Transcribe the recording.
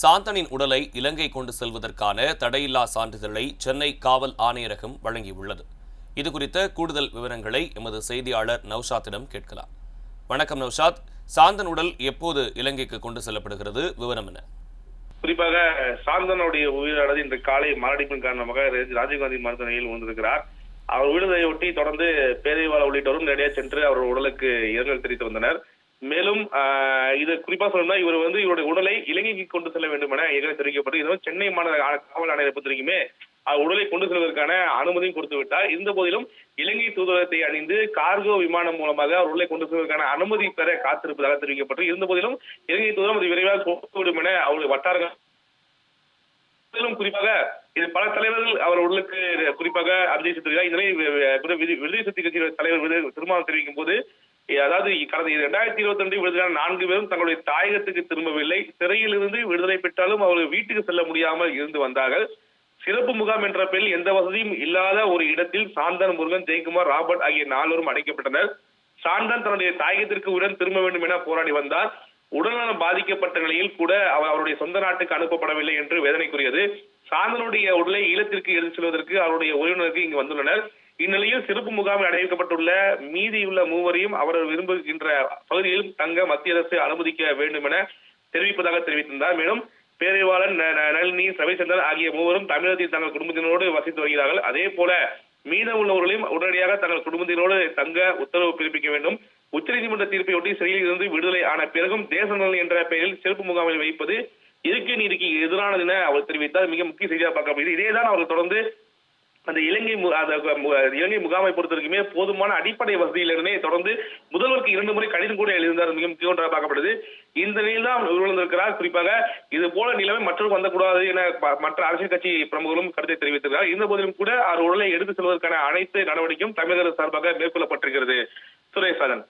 சாந்தனின் உடலை இலங்கை கொண்டு செல்வதற்கான தடையில்லா சான்றிதழை சென்னை காவல் ஆணையரகம் வழங்கியுள்ளது. இது குறித்த கூடுதல் விவரங்களை எமது செய்தியாளர் நௌஷாத்திடம் கேட்கலாம். வணக்கம் நௌஷாத். சாந்தன் உடல் எப்போது இலங்கைக்கு கொண்டு செல்லப்படுகிறது? விவரம் என்ன? குறிப்பாக சாந்தனுடைய உயிரானது இன்று காலை மாரடைப்பின் காரணமாக ராஜீவ்காந்தி மருத்துவமனையில் வந்திருக்கிறார் அவர் விழுந்ததையொட்டி தொடர்ந்து பேதைவாள உள்ளிட்டோரும் நேரடியாக சென்று அவர் உடலுக்கு இரங்கல் தெரிவித்து வந்தனர். மேலும் இது குறிப்பா சொல்லணும்னா இவர் வந்து இவருடைய உடலை இலங்கைக்கு கொண்டு செல்ல வேண்டும் என ஏற்கனவே தெரிவிக்கப்பட்டு இதுவும் சென்னை மாநகர காவல் ஆணையரை பொறுத்த வரைக்குமே உடலை கொண்டு செல்வதற்கான அனுமதியும் கொடுத்து விட்டார். இருந்த போதிலும் இலங்கை தூதரகத்தை அணிந்து கார்கோ விமானம் மூலமாக அவர் உடலை கொண்டு செல்வதற்கான அனுமதி பெற காத்திருப்பதாக தெரிவிக்கப்பட்டு இருந்த போதிலும் இலங்கை தூதரம் அது விரைவாக கொடுத்துவிடும் என அவருடைய வட்டாரங்கள் மேலும் குறிப்பாக இது பல தலைவர்கள் அவர் உடலுக்கு குறிப்பாக அபிஜய் செலுத்துகிறார் இதனை விடுதலை சக்தி கட்சி தலைவர் திருமணம் தெரிவிக்கும் போது அதாவது கடந்த இரண்டாயிரத்தி இருபத்தி ரெண்டு விடுதலான நான்கு பேரும் தங்களுடைய தாயகத்துக்கு திரும்பவில்லை. சிறையிலிருந்து விடுதலை பெற்றாலும் அவர்கள் வீட்டுக்கு செல்ல முடியாமல் இருந்து வந்தார்கள். சிறப்பு முகாம் என்ற பெயரில் எந்த வசதியும் இல்லாத ஒரு இடத்தில் சாந்தன் முருகன் ஜெயக்குமார் ராபர்ட் ஆகிய நால்வரும் அடைக்கப்பட்டனர். சாந்தன் தன்னுடைய தாயகத்திற்கு உடன் திரும்ப வேண்டும் என போராடி வந்தார். உடல்நலம் பாதிக்கப்பட்ட நிலையில் கூட அவர் அவருடைய சொந்த நாட்டுக்கு அனுப்பப்படவில்லை என்று வேதனைக்குரியது. சாந்தனுடைய உடலை ஈழத்திற்கு எடுத்து செல்வதற்கு அவருடைய உறவினருக்கு இங்கு வந்துள்ளனர். இந்நிலையில் சிறப்பு முகாமில் அடைவிக்கப்பட்டுள்ள மீதியுள்ள மூவரையும் அவர் விரும்புகின்ற பகுதியில் தங்க மத்திய அரசு அனுமதிக்க வேண்டும் என தெரிவிப்பதாக தெரிவித்திருந்தார். மேலும் பேரறிவாளன் நளினி ரவிச்சந்திரன் ஆகிய மூவரும் தமிழகத்தில் தங்கள் குடும்பத்தினரோடு வசித்து வருகிறார்கள். அதே போல மீதம் உள்ளவர்களையும் உடனடியாக தங்கள் குடும்பத்தினரோடு தங்க உத்தரவு பிறப்பிக்க வேண்டும். உச்சநீதிமன்ற தீர்ப்பையொட்டி சிறையில் இருந்து விடுதலை ஆன பிறகும் தேச நலன் என்ற பெயரில் சிறப்பு முகாமில் வைப்பது இயற்கை நீதிக்கு எதிரானது என அவர் தெரிவித்தார். மிக முக்கிய செய்தியாக பார்க்கப்படுகிறது இதேதான் அவர் தொடர்ந்து அந்த இலங்கை இலங்கை முகாமை பொறுத்தவரைக்குமே போதுமான அடிப்படை வசதியிலிருந்தே தொடர்ந்து முதல்வருக்கு இரண்டு முறை கடிதம் கூட எழுதினார் மிக முக்கிய ஒன்றாக பார்க்கப்படுது. இந்த நிலையில் தான் உருவந்திருக்கிறார் குறிப்பாக இது போல நிலைமை மற்றவர்கள் வந்தக்கூடாது என மற்ற அரசியல் கட்சி பிரமுகர்களும் கருத்தை தெரிவித்திருக்கிறார் இருந்த போதிலும் கூட அவர் உடலை எடுத்து செல்வதற்கான அனைத்து நடவடிக்கையும் தமிழக சார்பாக மேற்கொள்ளப்பட்டிருக்கிறது. சுரேஷ் சாதன்